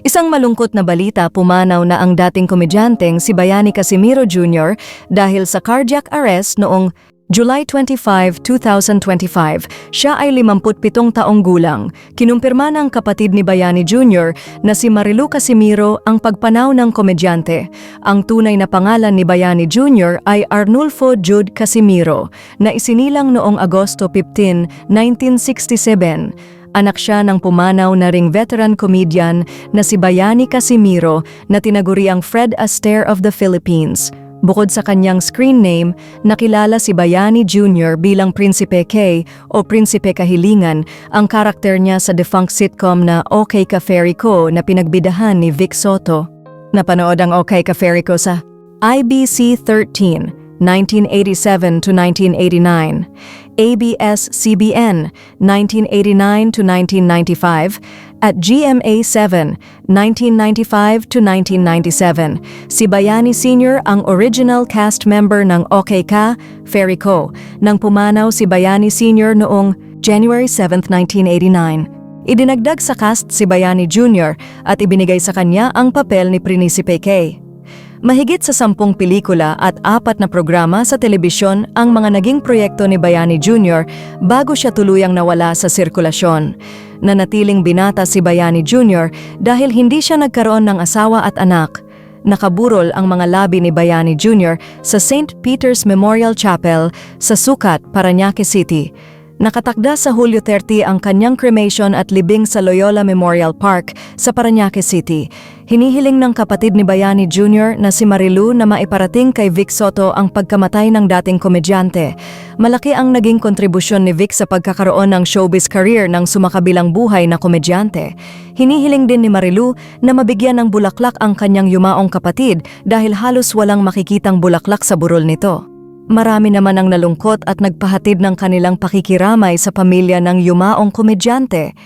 Isang malungkot na balita pumanaw na ang dating komedyanteng si Bayani Casimiro Jr. dahil sa cardiac arrest noong July 25, 2025. Siya ay 57 taong gulang. Kinumpirma ng kapatid ni Bayani Jr. na si Marilu Casimiro ang pagpanaw ng komedyante. Ang tunay na pangalan ni Bayani Jr. ay Arnulfo Jude Casimiro na isinilang noong Agosto 15, 1967. Anak siya ng pumanaw na ring veteran comedian na si Bayani Casimiro na tinaguriang Fred Astaire of the Philippines. Bukod sa kanyang screen name, nakilala si Bayani Jr. bilang Prinsipe K o Prinsipe Kahilingan, ang karakter niya sa defunct sitcom na Okay Ka Fairy Ko na pinagbidahan ni Vic Soto. Napanood ang Okay Ka Fairy Ko sa IBC 13, 1987 to 1989, ABS-CBN 1989 to 1995, at GMA 7 1995 to 1997. Si Bayani Sr. ang original cast member ng OK Ka, Fairy Co. Nang pumanaw si Bayani Sr. noong January 7, 1989. Idinagdag sa cast si Bayani Jr. at ibinigay sa kanya ang papel ni Prinsipe K. Mahigit sa sampung pelikula at apat na programa sa telebisyon ang mga naging proyekto ni Bayani Jr. bago siya tuluyang nawala sa sirkulasyon. Nanatiling binata si Bayani Jr. dahil hindi siya nagkaroon ng asawa at anak. Nakaburol ang mga labi ni Bayani Jr. sa St. Peter's Memorial Chapel sa Sukat, Parañaque City. Nakatakda sa Hulyo 30 ang kanyang cremation at libing sa Loyola Memorial Park sa Parañaque City. Hinihiling ng kapatid ni Bayani Jr. na si Marilu na maiparating kay Vic Soto ang pagkamatay ng dating komedyante. Malaki ang naging kontribusyon ni Vic sa pagkakaroon ng showbiz career ng sumakabilang buhay na komedyante. Hinihiling din ni Marilu na mabigyan ng bulaklak ang kanyang yumaong kapatid dahil halos walang makikitang bulaklak sa burol nito. Marami naman ang nalungkot at nagpahatid ng kanilang pakikiramay sa pamilya ng yumaong komedyante.